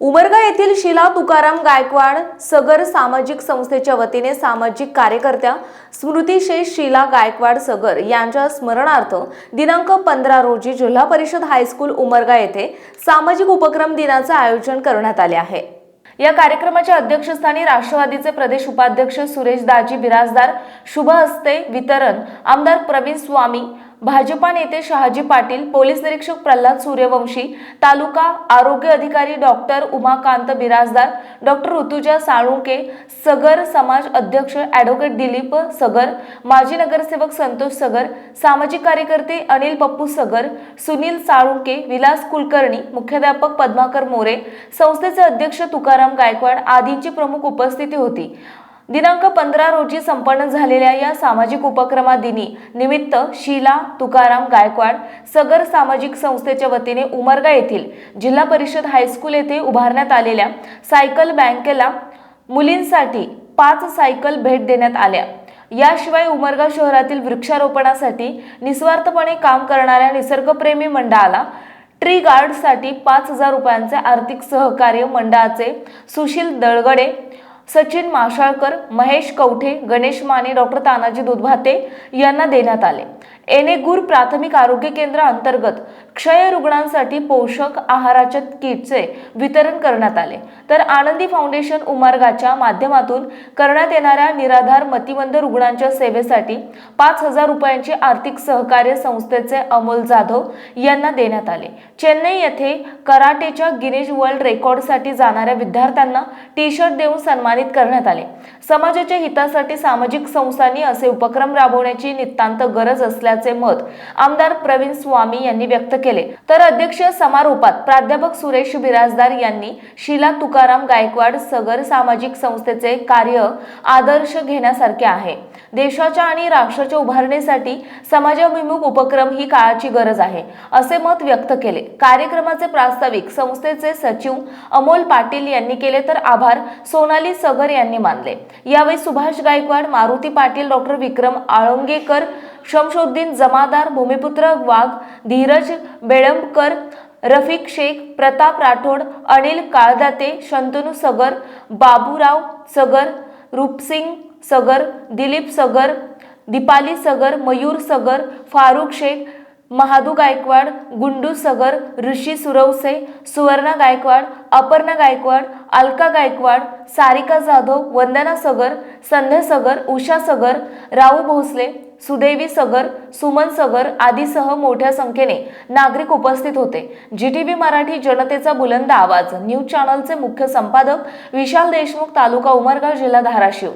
उमरगा येथील शिला तुकाराम गायकवाड सगर सामाजिक संस्थेच्या वतीने सामाजिक कार्यकर्त्या स्मृतिशेष शिला गायकवाड सगर यांच्या स्मरणार्थ दिनांक पंधरा रोजी जिल्हा परिषद हायस्कूल उमरगा येथे सामाजिक उपक्रम दिनाचं आयोजन करण्यात आले आहे. या कार्यक्रमाच्या अध्यक्षस्थानी राष्ट्रवादीचे प्रदेश उपाध्यक्ष सुरेश दाजी बिराजदार शुभ हस्ते वितरण आमदार प्रवीण स्वामी भाजपा नेते शहाजी पाटील पोलीस निरीक्षक प्रल्हाद सूर्यवंशी तालुका आरोग्य अधिकारी डॉक्टर उमाकांत बिराजदार डॉक्टर ऋतुजा साळुंके सगर समाज अध्यक्ष ॲडव्होकेट दिलीप सगर माजी नगरसेवक संतोष सगर सामाजिक कार्यकर्ते अनिल पप्पू सगर सुनील साळुंके विलास कुलकर्णी मुख्याध्यापक पद्माकर मोरे संस्थेचे अध्यक्ष तुकाराम गायकवाड आदींची प्रमुख उपस्थिती होती. दिनांक पंधरा रोजी संपन्न झालेल्या या सामाजिक उपक्रमादिनी निमित्त शीला तुकाराम गायकवाड सगर सामाजिक संस्थेच्या वतीने उमरगा येथील जिल्हा परिषद हायस्कूल येथे उभारण्यात आलेल्या सायकल बँकेला मुलींसाठी पाच सायकल भेट देण्यात आल्या. याशिवाय उमरगा शहरातील वृक्षारोपणासाठी निस्वार्थपणे काम करणाऱ्या निसर्गप्रेमी मंडळाला ट्री गार्डसाठी पाच हजार रुपयांचे आर्थिक सहकार्य मंडळाचे सुशील दळगडे सचिन माशाळकर महेश कवठे गणेश माने डॉक्टर तानाजी दुधभाते यांना देण्यात आले. एनेगूर प्राथमिक आरोग्य केंद्र अंतर्गत क्षय रुग्णांसाठी पोषक आहाराच्या किटचे वितरण करण्यात आले. तर आनंदी फाउंडेशन उमार्गाच्या माध्यमातून करण्यात येणाऱ्या निराधार मतिमंद रुग्णांच्या सेवेसाठी पाच हजार रुपयांचे आर्थिक सहकार्य संस्थेचे अमोल जाधव यांना देण्यात आले. चेन्नई येथे कराटेच्या गिनेज वर्ल्ड रेकॉर्डसाठी जाणाऱ्या विद्यार्थ्यांना टी शर्ट देऊन सन्मानित करण्यात आले. समाजाच्या हितासाठी सामाजिक संस्थांनी असे उपक्रम राबवण्याची नितांत गरज असल्याचे मत आमदार प्रवीण स्वामी यांनी व्यक्त केले. तर अध्यक्ष समारोपात प्राध्यापक सुरेश बिराजदार यांनी शिला तुकाराम गायकवाड सगर सामाजिक संस्थेचे कार्य आदर्श घेण्यासारखे आहे. देशाच्या आणि राष्ट्राच्या उभारणीसाठी समाजाभिमुख उपक्रम ही काळाची गरज आहे असे मत व्यक्त केले. कार्यक्रमाचे प्रास्ताविक संस्थेचे सचिव अमोल पाटील यांनी केले तर आभार सोनाली सगर यांनी मानले. यावेळी सुभाष गायकवाड मारुती पाटील डॉक्टर विक्रम आळंगेकर शमशुद्दीन जमादार भूमिपुत्र वाघ धीरज बेळंबकर रफिक शेख प्रताप राठोड अनिल काळदाते शंतनू सगर बाबूराव सगर रूपसिंग सगर दिलीप सगर दीपाली सगर मयूर सगर फारुख शेख महादू गायकवाड गुंडू सगर ऋषी सुरवसे सुवर्णा गायकवाड अपर्णा गायकवाड अलका गायकवाड सारिका जाधव वंदना सगर संध्या सगर उषा सगर राऊ भोसले सुदेवी सगर सुमन सगर आदीसह मोठ्या संख्येने नागरिक उपस्थित होते. जी टी व्ही मराठी जनतेचा बुलंद आवाज न्यूज चॅनलचे मुख्य संपादक विशाल देशमुख तालुका उमरगाव जिल्हा धाराशिव.